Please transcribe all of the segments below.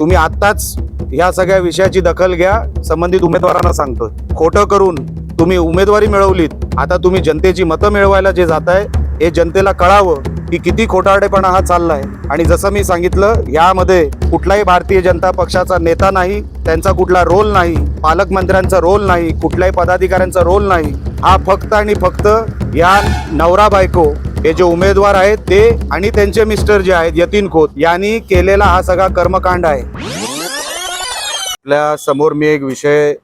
तुम्ही आत्ताच ह्या सगळ्या विषयाची दखल घ्या संबंधित उमेदवारांना सांगतो खोटं करून तुम्ही उमेदवारी मिळवलीत आता तुम्ही जनतेची मतं मिळवायला जे जात आहे हे जनतेला कळावं की किती खोटारडेपणा हा चाललाय. आणि जसं मी सांगितलं यामध्ये कुठलाही भारतीय जनता पक्षाचा नेता नाही त्यांचा कुठला रोल नाही पालकमंत्र्यांचा रोल नाही कुठल्याही पदाधिकाऱ्यांचा रोल नाही. हा फक्त आणि फक्त या नवरा बायको हे जे उमेदवार आहेत ते आणि त्यांचे मिस्टर जे आहेत यतीन खोत यांनी केलेला हा सगळा कर्मकांड आहे. आपल्यासमोर मी एक विषय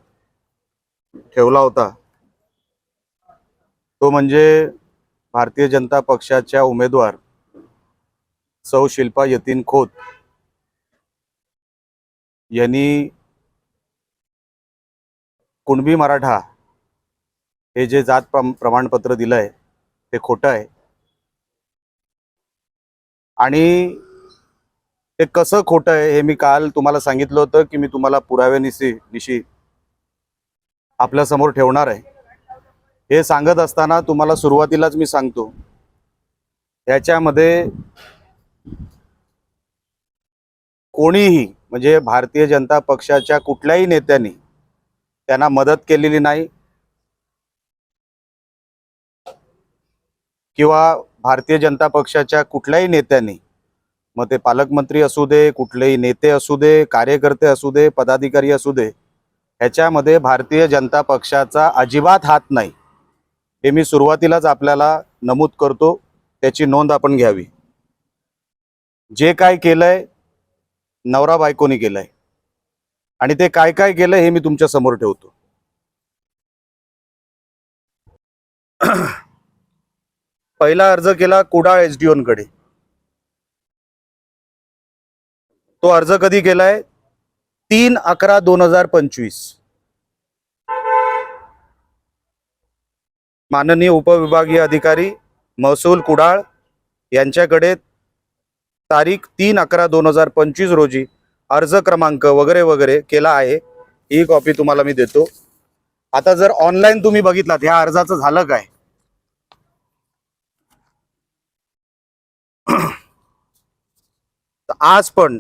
ठेवला होता. तो म्हणजे भारतीय जनता पक्षाच्या उमेदवार सौ शिल्पा यतीन खोत यांनी कुणबी मराठा हे जे जात प्रम- प्रमाणपत्र दिलंय ते खोटं आहे. आणि ते कसं खोटं आहे हे मी काल तुम्हाला सांगितलं होतं की मी तुम्हाला पुराव्यानिशी निशी आपल्यासमोर ठेवणार आहे. हे सांगत असताना तुम्हाला सुरुवातीलाच मी सांगतो याच्यामध्ये कोणीही म्हणजे भारतीय जनता पक्षाच्या कुठल्याही नेत्यांनी त्यांना मदत केलेली नाही. किंवा भारतीय जनता पक्षाच्या कुठल्याही नेत्यांनी मग ते पालकमंत्री असू दे कुठलेही नेते असू दे कार्यकर्ते असू दे पदाधिकारी असू दे ह्याच्यामध्ये भारतीय जनता पक्षाचा अजिबात हात नाही. हे मी सुरुवातीलाच आपल्याला नमूद करतो त्याची नोंद आपण घ्यावी. जे काय केलंय नवरा बायकोनी केलंय. आणि ते काय काय केलंय हे मी तुमच्यासमोर ठेवतो. पहिला अर्ज केला कुडाळ एसडीओनकडे. तो अर्ज कधी केलाय? तीन अकरा दोन हजार पंचवीस. माननीय उपविभागीय अधिकारी महसूल कुडाळ यांच्याकडे तारीख तीन अकरा दोन हजार पंचवीस रोजी अर्ज क्रमांक वगैरे वगैरे केला आहे. ही कॉपी तुम्हाला मी देतो. आता जर ऑनलाईन तुम्ही बघितलात ह्या अर्जाचं झालं काय? आज पण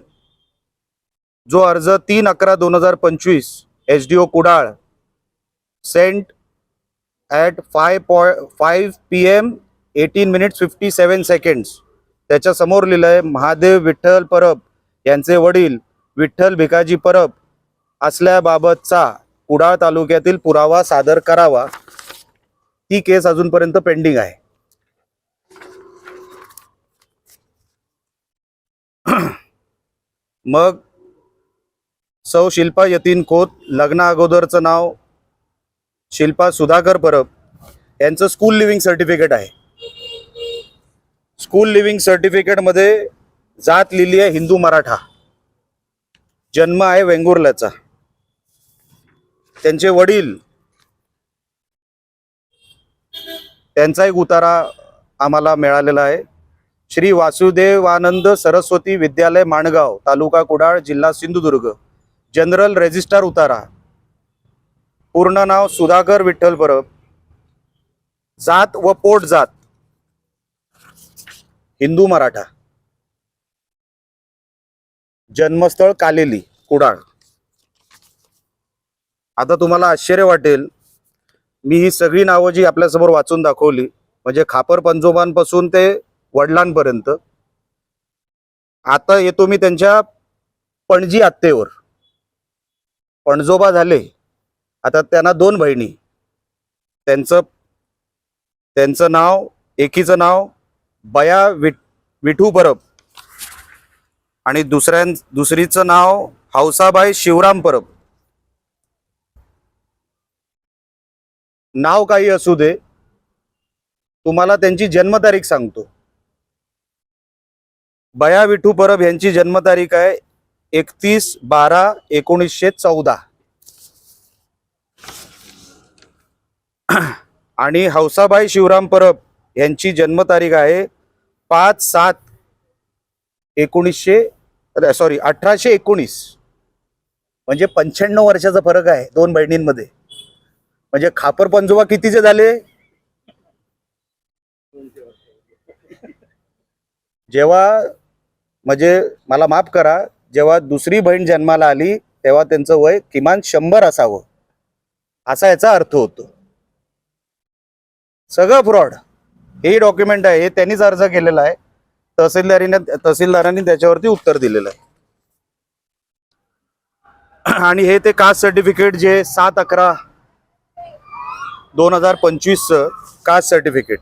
जो अर्ज तीन अकरा दोन हजार पंचवीस H D O Kudal sent at five पॉय five P M eighteen minutes fifty seven seconds त्याच्यासमोर लिहिलं आहे महादेव विठ्ठल परब यांचे वडील विठ्ठल भिकाजी परब असल्याबाबतचा कुडाळ तालुक्यातील पुरावा सादर करावा. ही केस अजूनपर्यंत पेंडिंग आहे. मग सौ शिल्पा यतीन खोत लग्ना अगोदरचं नाव शिल्पा सुधाकर परब. यांचं स्कूल लिव्हिंग सर्टिफिकेट आहे. स्कूल लिव्हिंग सर्टिफिकेटमध्ये जात लिहिली आहे हिंदू मराठा. जन्म आहे वेंगुर्ल्याचा. त्यांचे वडील त्यांचा एक उतारा आम्हाला मिळालेला आहे. श्री वासुदेवानंद सरस्वती विद्यालय माणगाव तालुका कुडाळ जिल्हा सिंधुदुर्ग. जनरल रेजिस्टार उतारा. पूर्ण नाव सुधाकर विठ्ठल परब. जात व पोट जात. हिंदू मराठा. जन्मस्थळ कालेली कुडाळ. आता तुम्हाला आश्चर्य वाटेल मी ही सगळी नावं जी आपल्यासमोर वाचून दाखवली म्हणजे खापर पंजोबांपासून ते वडिलांपर्यंत. आता येतो मी त्यांच्या पणजी आत्तेवर. पणजोबा झाले. आता त्यांना दोन बहिणी. त्यांचं त्यांचं नाव एकीचं नाव बया विठ विठू परब. आणि दुसऱ्यां दुसरीचं नाव हौसाबाई शिवराम परब. नाव काही असू दे. तुम्हाला त्यांची जन्मतारीख सांगतो. बया विठू परब यांची जन्मतारीख आहे एकतीस बारा एकोणीसशे चौदा. आणि हौसाबाई शिवराम परब यांची जन्मतारीख आहे पाच सात एकोणीसशे सॉरी अठराशे एकोणीस. म्हणजे पंच्याण्णव वर्षाचा फरक आहे दोन बहिणींमध्ये. म्हणजे खापर पंजोबा कितीचे झाले? जेव्हा म्हणजे मला माफ करा जेव्हा दुसरी बहीण जन्माला आली तेव्हा त्यांचं वय किमान शंभर असावं. असा याचा अर्थ होतो. सगळं फ्रॉड. हे डॉक्युमेंट आहे हे त्यांनीच अर्ज केलेला आहे. तहसीलदारीने तहसीलदारांनी त्याच्यावरती उत्तर दिलेलं आहे. आणि हे ते कास्ट सर्टिफिकेट जे सात अकरा दोन हजार पंचवीसचं कास्ट सर्टिफिकेट.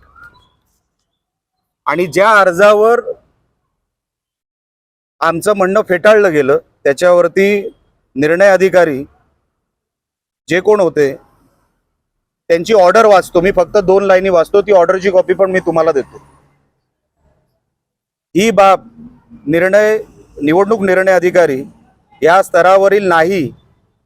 आणि ज्या अर्जावर आमचं म्हणणं फेटाळलं गेलं. त्याच्यावरती निर्णय अधिकारी जे कोण होते त्यांची ऑर्डर वाचतो. मी फक्त दोन लाईनी वाचतो. ती ऑर्डरची कॉपी पण मी तुम्हाला देतो. ही बाब निर्णय निवडणूक निर्णय अधिकारी या स्तरावरील नाही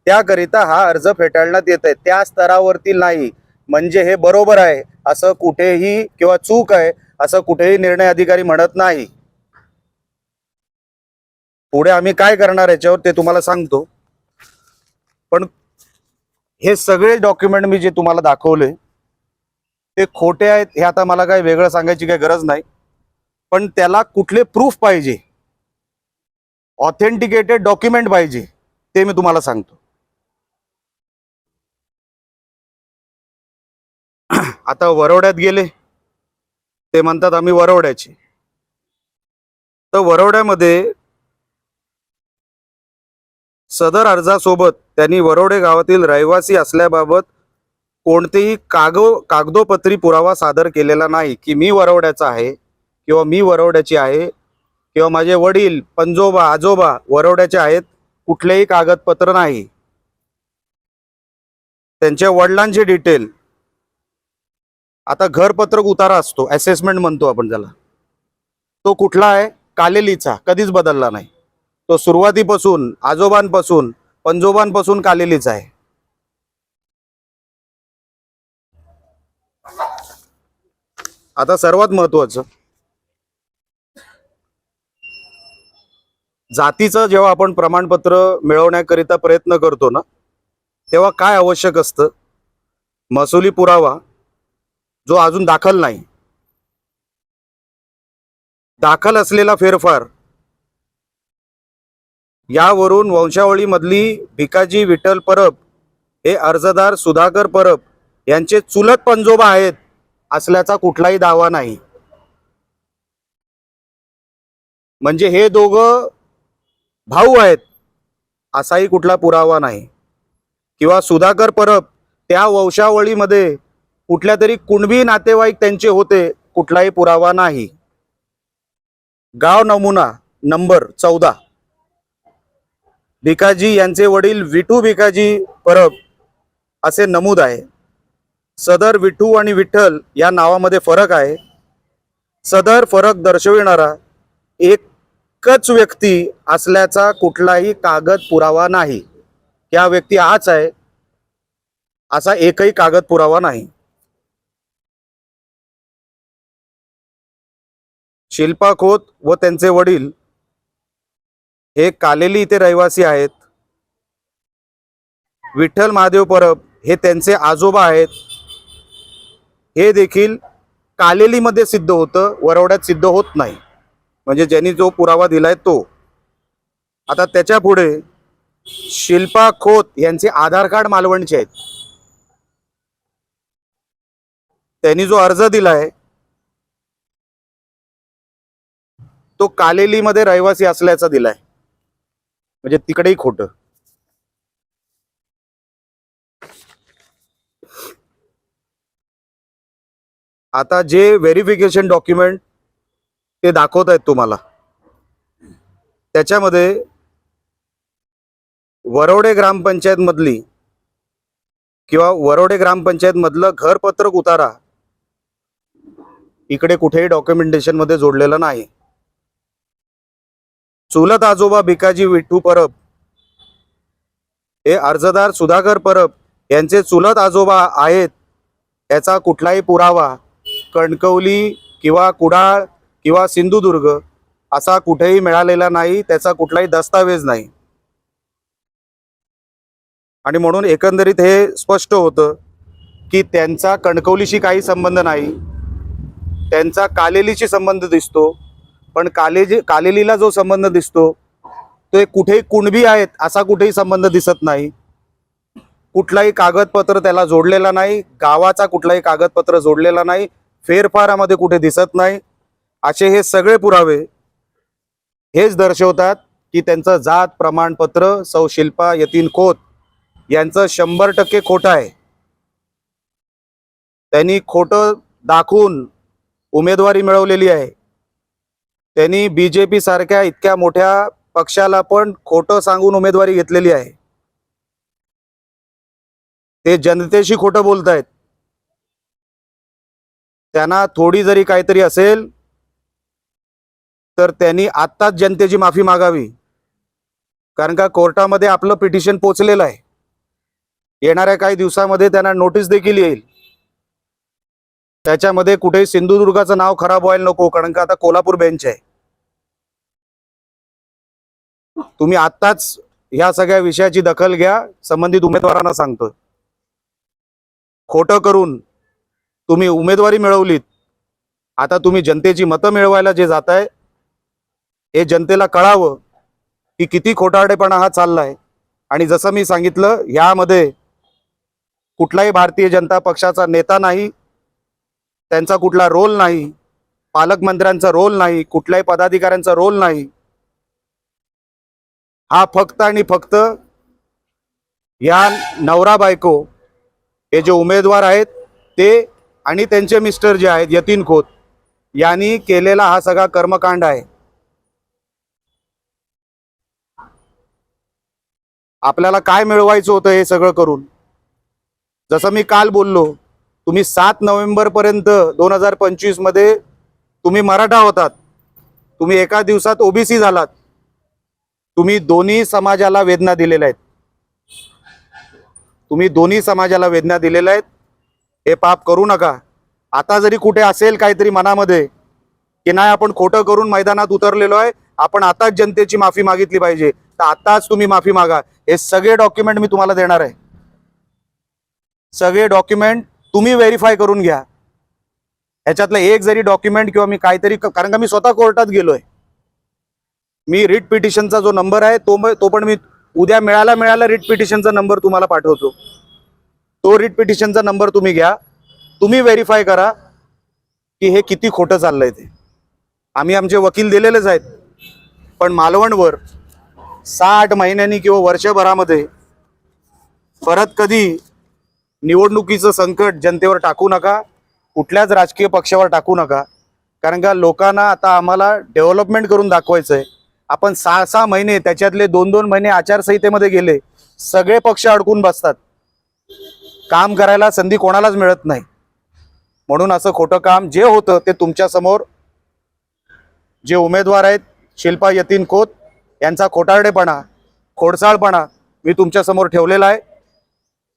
त्याकरिता हा अर्ज फेटाळण्यात येत आहे. त्या स्तरावरती नाही. म्हणजे हे बरोबर आहे. असं कुठेही किंवा चूक आहे. असं कुठेही निर्णय अधिकारी म्हणत नाही. पुढे आम्ही काय करणार याच्यावर ते तुम्हाला सांगतो. पण हे सगळे डॉक्युमेंट मी जे तुम्हाला दाखवले ते खोटे आहेत हे आता मला काय वेगळं सांगायची काही गरज नाही. पण त्याला कुठले प्रूफ पाहिजे? ऑथेंटिकेटेड डॉक्युमेंट पाहिजे ते मी तुम्हाला सांगतो. आता वरवड्यात गेले ते म्हणतात आम्ही वरवड्याचे तर वरवड्यामध्ये सदर अर्जासोबत त्यांनी वरोडे गावातील रहिवासी असल्याबाबत कोणतेही कागो कागदोपत्री पुरावा सादर केलेला नाही की मी वरवड्याचा आहे किंवा मी वरवड्याची आहे किंवा माझे वडील पंजोबा आजोबा वरवड्याचे आहेत कुठलेही कागदपत्र नाही. त्यांच्या वडिलांचे डिटेल आता घरपत्रक उतारा असतो असेसमेंट म्हणतो आपण त्याला. तो कुठला आहे? कालेलीचा कधीच बदलला नाही. तो सुरुवातीपासून आजोबांपासून पंजोबांपासून कालेलीच आहे. आता सर्वात महत्वाचं जातीचं जेव्हा आपण प्रमाणपत्र मिळवण्याकरिता प्रयत्न करतो ना तेव्हा काय आवश्यक असतं? महसुली पुरावा जो अजून दाखल नाही. दाखल असलेला फेरफार यावरून वंशावळीमधली भिकाजी विठ्ठल परब हे अर्जदार सुधाकर परब यांचे चुलत पंजोबा आहेत असल्याचा कुठलाही दावा नाही. म्हणजे हे दोघं भाऊ आहेत असाही कुठला पुरावा नाही. किंवा सुधाकर परब त्या वंशावळीमध्ये कुठल्या तरी कुणबी नातेवाईक त्यांचे होते कुठलाही पुरावा नाही. गाव नमुना नंबर चौदा. भिकाजी यांचे वडील विठू भिकाजी परब असे नमूद आहे. सदर विठू आणि विठ्ठल या नावामध्ये फरक आहे. सदर फरक दर्शविणारा एकच व्यक्ती असल्याचा कुठलाही कागद पुरावा नाही. या व्यक्ती हाच आहे असा एकही कागद पुरावा नाही. शिल्पा खोत व त्यांचे वडील हे कालेली इथे रहिवासी आहेत. विठ्ठल महादेव परब हे त्यांचे आजोबा आहेत. हे देखील कालेलीमध्ये सिद्ध होतं वरवड्यात सिद्ध होत नाही. म्हणजे ज्यांनी जो पुरावा दिलाय तो. आता त्याच्या पुढे शिल्पा खोत यांचे आधार कार्ड मालवणचे आहेत. त्यांनी जो अर्ज दिलाय तो कालेलीमध्ये रहिवासी असल्याचा दिलाय. म्हणजे तिकडेही खोटं. आता जे व्हेरिफिकेशन डॉक्युमेंट ते दाखवत आहेत तुम्हाला त्याच्यामध्ये वरोडे ग्रामपंचायत मधली किंवा वरोडे ग्रामपंचायत मधलं घरपत्रक उतारा इकडे कुठेही डॉक्युमेंटेशनमध्ये जोडलेलं नाही. चुलत आजोबा भिकाजी विठ्ठू परब हे अर्जदार सुधाकर परब यांचे चुलत आजोबा आहेत याचा कुठलाही पुरावा कणकवली किंवा कुडाळ किंवा सिंधुदुर्ग असा कुठेही मिळालेला नाही त्याचा कुठलाही दस्तावेज नाही. आणि म्हणून एकंदरीत हे स्पष्ट होतं की त्यांचा कणकवलीशी काही संबंध नाही त्यांचा कालेलीशी संबंध दिसतो पण कालेजी कालेलीला जो संबंध दिसतो ते कुठेही कुणबी आहेत असा कुठेही संबंध दिसत नाही. कुठलाही कागदपत्र त्याला जोडलेला नाही गावाचा कुठलाही कागदपत्र जोडलेला नाही फेरफारामध्ये कुठे दिसत नाही. असे हे सगळे पुरावे हेच दर्शवतात की त्यांचं जात प्रमाणपत्र सौ शिल्पा यतीन खोत यांचं शंभर टक्के खोटं आहे. त्यांनी खोटं दाखवून उमेदवारी मिळवलेली आहे. त्यांनी बी जे पी सारख्या इतक्या मोठ्या पक्षाला पण खोटं सांगून उमेदवारी घेतलेली आहे. ते जनतेशी खोटं बोलतायत. त्यांना थोडी जरी काहीतरी असेल तर त्यांनी आत्ताच जनतेची माफी मागावी. कारण का कोर्टामध्ये आपलं पिटिशन पोचलेलं आहे. येणाऱ्या काही दिवसामध्ये त्यांना नोटीस देखील येईल. त्याच्यामध्ये कुठेही सिंधुदुर्गाचं नाव खराब व्हायला नको कारण का आता कोल्हापूर बेंच आहे. तुम्ही आत्ताच ह्या सगळ्या विषयाची दखल घ्या संबंधित उमेदवारांना सांगतोय. खोटं करून तुम्ही उमेदवारी मिळवलीत आता तुम्ही जनतेची मतं मिळवायला जे जात आहे हे जनतेला कळावं की किती खोटारडेपणा हा चाललाय. आणि जसं मी सांगितलं यामध्ये कुठलाही भारतीय जनता पक्षाचा नेता नाही त्यांचा कुठला रोल नाही पालकमंत्र्यांचा रोल नाही कुठल्याही पदाधिकाऱ्यांचा रोल नाही हा फक्त आणि फक्त या नवरा बायको हे जे उमेदवार आहेत ते आणि त्यांचे मिस्टर जे आहेत यतीन खोत यांनी केलेला हा सगळा कर्मकांड आहे. आपल्याला काय मिळवायचं होतं हे सगळं करून? जसं मी काल बोललो तुम्ही सात नोव्हेंबर पर्यंत दोन हजार पंचवीसमध्ये तुम्ही मराठा होतात. तुम्ही एका दिवसात ओबीसी झालात. तुम्ही दोन्ही समाजाला वेदना दिलेल्या आहेत. तुम्ही दोन्ही समाजाला वेदना दिलेल्या आहेत. हे पाप करू नका. आता जरी कुठे असेल काहीतरी मनामध्ये की नाही आपण खोटं करून मैदानात उतरलेलो आहे आपण आताच जनतेची माफी मागितली पाहिजे. तर आताच तुम्ही माफी मागा. हे सगळे डॉक्युमेंट मी तुम्हाला देणार आहे. सगळे डॉक्युमेंट तुम्ही व्हेरीफाय करून घ्या. ह्याच्यातलं एक जरी डॉक्युमेंट किंवा मी काहीतरी कारण का मी स्वतः कोर्टात गेलोय. मी रिट पिटिशनचा जो नंबर आहे तो म- तो पण मी उद्या मिळाला मिळाला रिट पिटिशनचा नंबर तुम्हाला पाठवतो. तो रिट पिटिशनचा नंबर तुम्ही घ्या. तुम्ही व्हेरीफाय करा की हे किती खोटं चाललंय ते. आम्ही आमचे वकील दिलेलेच आहेत. पण मालवणवर सहा आठ महिन्यांनी किंवा वर्षभरामध्ये परत कधी निवडणुकीचं संकट जनतेवर टाकू नका कुठल्याच राजकीय पक्षावर टाकू नका. कारण का लोकांना आता आम्हाला डेव्हलपमेंट करून दाखवायचं आहे आपण सहा सहा महिने त्याच्यातले दोन दोन महिने आचारसंहितेमध्ये गेले सगळे पक्ष अडकून बसतात. काम करायला संधी कोणालाच मिळत नाही. म्हणून असं खोटं काम जे होतं ते तुमच्यासमोर जे उमेदवार आहेत शिल्पा यतीन खोत यांचा खोटारडेपणा खोडसाळपणा मी तुमच्यासमोर ठेवलेला आहे.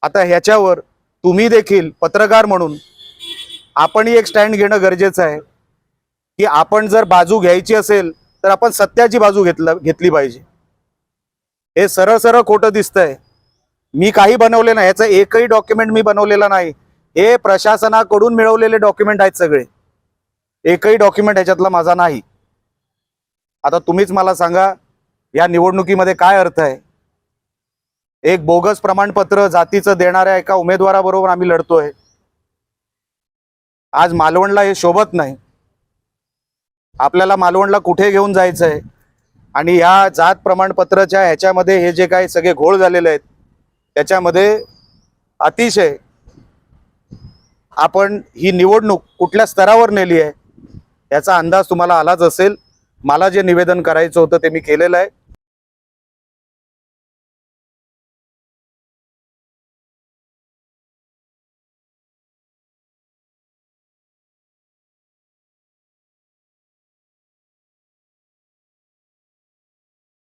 आता ह्याच्यावर तुम्ही देखील पत्रकार म्हणून आपणही एक स्टँड घेणं गरजेचं आहे. की आपण जर बाजू घ्यायची असेल तर आपण सत्याची बाजू घेतला घेतली पाहिजे. हे सरळ सरळ खोटं दिसतंय. मी काही बनवले नाही याचं एकही डॉक्युमेंट मी बनवलेला नाही. हे प्रशासनाकडून मिळवलेले डॉक्युमेंट आहेत सगळे. एकही डॉक्युमेंट ह्याच्यातला माझा नाही. आता तुम्हीच मला सांगा या निवडणुकीमध्ये काय अर्थ आहे? एक बोगस प्रमाणपत्र जातीचं देणाऱ्या एका उमेदवाराबरोबर आम्ही लढतोय. आज मालवणला हे शोभत नाही. आपल्याला मालवणला कुठे घेऊन जायचं आहे आणि या जात प्रमाणपत्राच्या ह्याच्यामध्ये हे जे काही सगळे घोळ झालेले आहेत त्याच्यामध्ये अतिशय आपण ही निवडणूक कुठल्या स्तरावर नेली आहे याचा अंदाज तुम्हाला आलाच असेल. मला जे निवेदन करायचं होतं ते मी केलेलं आहे.